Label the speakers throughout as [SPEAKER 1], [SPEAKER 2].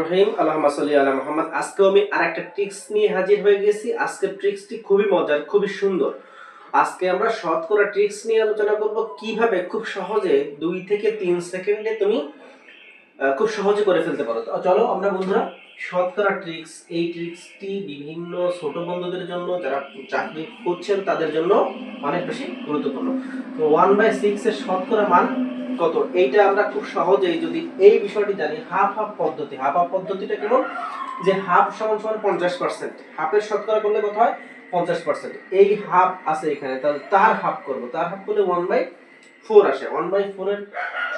[SPEAKER 1] রহিম আল্লাহুম্মা সাল্লি আলা মুহাম্মদ। আজকেও আমি আরেকটা ট্রিক্স নিয়ে হাজির হয়ে গেছি। আজকের ট্রিক্সটি খুবই মজার, খুবই সুন্দর। আজকে আমরা শতকরা ট্রিক্স নিয়ে আলোচনা করব কীভাবে খুব সহজে দুই থেকে তিন সেকেন্ডে তুমি খুব সহজে করে ফেলতে পারো। চলো আমরা বন্ধুরা শতকরা ট্রিক্স এই ট্রিক্সটি বিভিন্ন ছোট বন্ধুদের জন্য, যারা চাকরি করছেন, তাদের জন্য অনেক বেশি গুরুত্বপূর্ণ। তো ওয়ান বাই সিক্স এর শতকরা মান কত? এইটা আমরা খুব সহজেই যদি এই বিষয়টি জানি হাফ হাফ পদ্ধতি। হাফ হাফ পদ্ধতিটা কেমন যে হাফ সমান সমান পঞ্চাশ পার্সেন্ট হাফের শতকরা করলে কত হয়? পঞ্চাশ পার্সেন্ট এই হাফ আছে এখানে, তাহলে তার হাফ করব। তার হাফ করলে ওয়ান বাই ফোর আসে। ওয়ান বাই ফোরের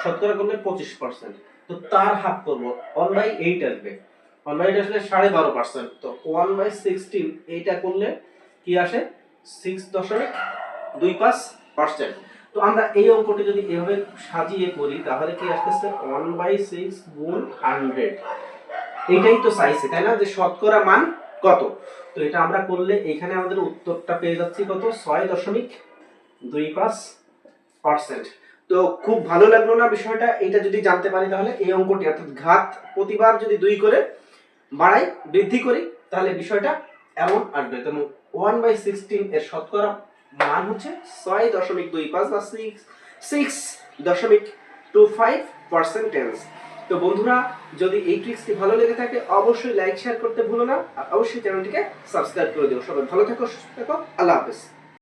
[SPEAKER 1] শতকরা করলে পঁচিশ পার্সেন্ট তো তার হাফ করব। ওয়ান বাই এইট আসবে। ওয়ান বাই এইট আসলে সাড়ে বারো পার্সেন্ট তো ওয়ান বাই সিক্সটিন এইটা করলে কি আসে? সিক্স দশমিক দুই পাঁচ পার্সেন্ট তো আমরা এই অঙ্কটি যদি এভাবে সাজিয়ে করি, তাহলে কি আসতে আসতেছে ওয়ান বাই সিক্স গুণ হান্ড্রেড এটাই তো চাইছে তাই না? যে শতকরা মান কত? তো এটা আমরা করলে এখানে আমাদের উত্তরটা পেয়ে যাচ্ছি কত? ছয় দশমিক দুই পাঁচ পার্সেন্ট তো খুব ভালো লাগল না বিষয়টা, এটা যদি জানতে পারি তাহলে এই অঙ্কটি, অর্থাৎ ঘাত প্রতিবার যদি দুই করে বাড়াই, বৃদ্ধি করি, তাহলে বিষয়টা এমন আসবে। তো ওয়ান বাই সিক্সটিন এর শতকরা মান হচ্ছে ছয় দশমিক দুই পাঁচ বা সিক্স সিক্স দশমিক টু ফাইভ পার্সেন্টেজ তো বন্ধুরা, যদি এই ট্রিক্সটি ভালো লেগে থাকে, অবশ্যই লাইক শেয়ার করতে ভুলো না। আর অবশ্যই চ্যানেলটিকে সাবস্ক্রাইব করে দিও। সবাই ভালো থাকো, সুস্থ থাকো। আল্লাহ হাফেজ।